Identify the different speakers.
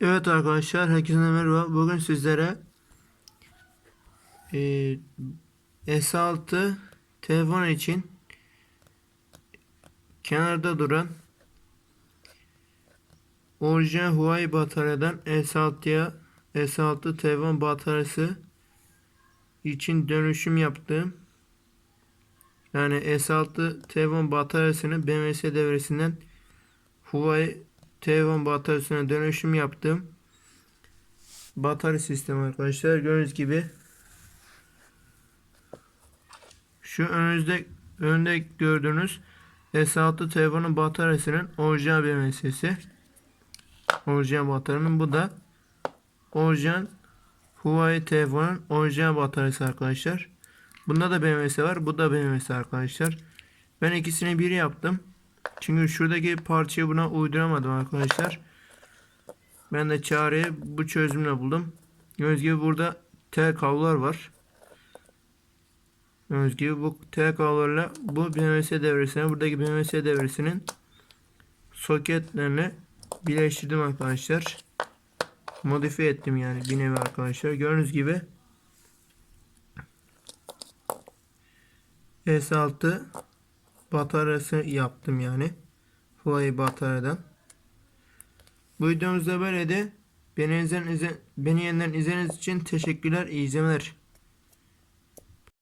Speaker 1: Evet arkadaşlar herkese merhaba. Bugün sizlere eee, S6 telefon için kenarda duran orijinal Huawei bataryadan S6'ya S6 telefon bataryası için dönüşüm yaptım. Yani S6 telefon bataryasını BMS devresinden Huawei telefon bataryasına dönüşüm yaptım. Batarya sistemi arkadaşlar. Gördüğünüz gibi şu önünüzde önde gördüğünüz S6 telefonun bataryasının orijinal BMS'si. Orijinal bataryanın bu da orijinal Huawei telefonun orijinal bataryası arkadaşlar. Bunda da BMS var. Bu da BMS arkadaşlar. Ben ikisini bir yaptım. Çünkü şuradaki parçayı buna uyduramadım arkadaşlar. Ben de çareyi bu çözümle buldum. Gördüğünüz gibi burada tel kablolar var. Gördüğünüz gibi bu tel kablolarla bu BMS devresine buradaki BMS devresinin soketlerini birleştirdim arkadaşlar. Modifiye ettim yani bir nevi arkadaşlar. Gördüğünüz gibi S6 bataryası yaptım yani. Huawei bataryadan. Bu videomuzda böyleydi. Beni, izlen, izle, beni yeniden izlediğiniz için teşekkürler. İyi izlemeler.